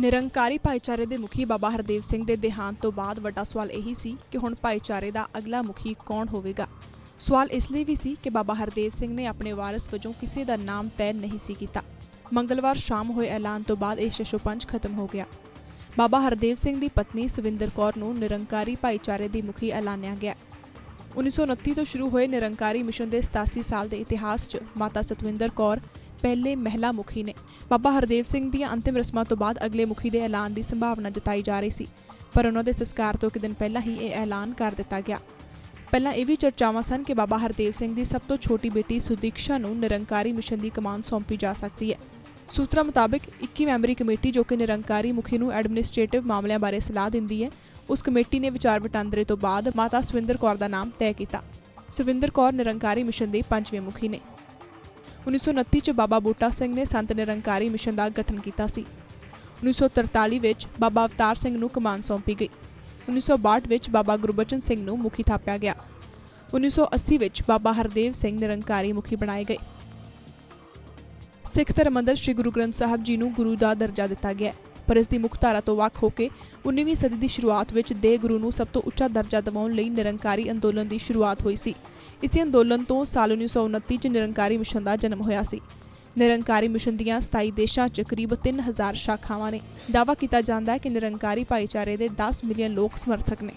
ਨਿਰੰਕਾਰੀ ਭਾਈਚਾਰੇ ਦੇ ਮੁਖੀ ਬਾਬਾ ਹਰਦੇਵ ਸਿੰਘ ਦੇ ਦੇਹਾਂਤ ਤੋਂ ਬਾਅਦ ਵੱਡਾ ਸਵਾਲ ਇਹੀ ਸੀ ਕਿ ਹੁਣ ਭਾਈਚਾਰੇ ਦਾ ਅਗਲਾ ਮੁਖੀ ਕੌਣ ਹੋਵੇਗਾ? ਸਵਾਲ ਇਸ ਲਈ ਵੀ ਸੀ ਕਿ ਬਾਬਾ ਹਰਦੇਵ ਸਿੰਘ ਨੇ ਆਪਣੇ ਵਾਰਸ ਵਜੋਂ ਕਿਸੇ ਦਾ ਨਾਮ ਤੈਅ ਨਹੀਂ ਸੀ ਕੀਤਾ। ਮੰਗਲਵਾਰ ਸ਼ਾਮ ਹੋਏ ਐਲਾਨ ਤੋਂ ਬਾਅਦ ਇਹ ਸ਼ਸ਼ੋ ਸ਼ਸ਼ੋਪੰਜ ਖਤਮ ਹੋ ਗਿਆ। ਬਾਬਾ ਹਰਦੇਵ ਸਿੰਘ ਦੀ ਪਤਨੀ ਸਵਿੰਦਰ ਕੌਰ ਨੂੰ ਨਿਰੰਕਾਰੀ ਭਾਈਚਾਰੇ ਦੀ ਮੁਖੀ ਐਲਾਨਿਆ ਗਿਆ। 1929 ਤੋਂ ਸ਼ੁਰੂ ਹੋਏ ਨਿਰੰਕਾਰੀ ਮਿਸ਼ਨ ਦੇ 87 ਸਾਲ ਦੇ ਇਤਿਹਾਸ 'ਚ ਮਾਤਾ ਸਤਵਿੰਦਰ ਕੌਰ ਪਹਿਲੇ ਮਹਿਲਾ ਮੁਖੀ ਨੇ। ਬਾਬਾ ਹਰਦੇਵ ਸਿੰਘ ਦੀਆਂ ਅੰਤਿਮ ਰਸਮਾਂ ਤੋਂ ਬਾਅਦ ਅਗਲੇ ਮੁਖੀ ਦੇ ਐਲਾਨ ਦੀ ਸੰਭਾਵਨਾ ਜਤਾਈ ਜਾ ਰਹੀ ਸੀ, ਪਰ ਉਹਨਾਂ ਦੇ ਸੰਸਕਾਰ ਤੋਂ ਇੱਕ ਦਿਨ ਪਹਿਲਾਂ ਹੀ ਇਹ ਐਲਾਨ ਕਰ ਦਿੱਤਾ ਗਿਆ। ਪਹਿਲਾਂ ਇਹ ਵੀ ਚਰਚਾਵਾਂ ਸਨ ਕਿ ਬਾਬਾ ਹਰਦੇਵ ਸਿੰਘ ਦੀ ਸਭ ਤੋਂ ਛੋਟੀ ਬੇਟੀ ਸੁਦੀਕਸ਼ਾ ਨੂੰ ਨਿਰੰਕਾਰੀ ਮਿਸ਼ਨ ਦੀ ਕਮਾਨ ਸੌਂਪੀ ਜਾ ਸਕਦੀ ਹੈ। ਸੂਤਰਾਂ ਮੁਤਾਬਕ 21 ਮੈਂਬਰੀ ਕਮੇਟੀ ਜੋ ਕਿ ਨਿਰੰਕਾਰੀ ਮੁਖੀ ਨੂੰ ਐਡਮਿਨਿਸਟ੍ਰੇਟਿਵ ਮਾਮਲਿਆਂ ਬਾਰੇ ਸਲਾਹ ਦਿੰਦੀ ਹੈ, ਉਸ ਕਮੇਟੀ ਨੇ ਵਿਚਾਰ ਵਟਾਂਦਰੇ ਤੋਂ ਬਾਅਦ ਮਾਤਾ ਸਵਿੰਦਰ ਕੌਰ ਦਾ ਨਾਮ ਤੈਅ ਕੀਤਾ। ਸਵਿੰਦਰ ਕੌਰ ਨਿਰੰਕਾਰੀ ਮਿਸ਼ਨ ਦੇ ਪੰਜਵੇਂ ਮੁਖੀ ਨੇ। 1929 ਚ ਬਾਬਾ ਬੂਟਾ ਸਿੰਘ ਨੇ ਸੰਤ ਨਿਰੰਕਾਰੀ ਮਿਸ਼ਨ ਦਾ ਗਠਨ ਕੀਤਾ ਸੀ। 1943 ਵਿੱਚ ਬਾਬਾ ਅਵਤਾਰ ਸਿੰਘ ਨੂੰ ਕਮਾਨ ਸੌਂਪੀ ਗਈ। 1962 ਵਿੱਚ ਬਾਬਾ ਗੁਰਬਚਨ ਸਿੰਘ ਨੂੰ ਮੁਖੀ ਥਾਪਿਆ ਗਿਆ। 1980 ਵਿੱਚ ਬਾਬਾ ਹਰਦੇਵ ਸਿੰਘ ਨਿਰੰਕਾਰੀ ਮੁਖੀ ਬਣਾਏ ਗਏ। ਸਿੱਖ ਧਰਮ ਅੰਦਰ ਸ੍ਰੀ ਗੁਰੂ ਗ੍ਰੰਥ ਸਾਹਿਬ ਜੀ ਨੂੰ ਗੁਰੂ ਦਾ ਦਰਜਾ ਦਿੱਤਾ ਗਿਆ ਹੈ, ਪਰ ਇਸ ਦੀ ਮੁੱਖ ਧਾਰਾ ਤੋਂ ਵੱਖ ਹੋ ਕੇ 19ਵੀਂ ਸਦੀ ਦੀ ਸ਼ੁਰੂਆਤ ਵਿੱਚ ਦੇ ਗੁਰੂ ਨੂੰ ਸਭ ਤੋਂ ਉੱਚਾ ਦਰਜਾ ਦਿਵਾਉਣ ਲਈ ਨਿਰੰਕਾਰੀ ਅੰਦੋਲਨ ਦੀ ਸ਼ੁਰੂਆਤ ਹੋਈ ਸੀ। ਇਸੇ ਅੰਦੋਲਨ ਤੋਂ ਸਾਲ 1929 ਚ ਨਿਰੰਕਾਰੀ ਮਿਸ਼ਨ ਦਾ ਜਨਮ ਹੋਇਆ ਸੀ। ਨਿਰੰਕਾਰੀ ਮਿਸ਼ਨ ਦੀਆਂ 27 ਦੇਸ਼ਾਂ 'ਚ ਕਰੀਬ 3000 ਸ਼ਾਖਾਵਾਂ ਨੇ। ਦਾਅਵਾ ਕੀਤਾ ਜਾਂਦਾ ਹੈ ਕਿ ਨਿਰੰਕਾਰੀ ਭਾਈਚਾਰੇ ਦੇ 10 ਮਿਲੀਅਨ ਲੋਕ ਸਮਰਥਕ ਨੇ।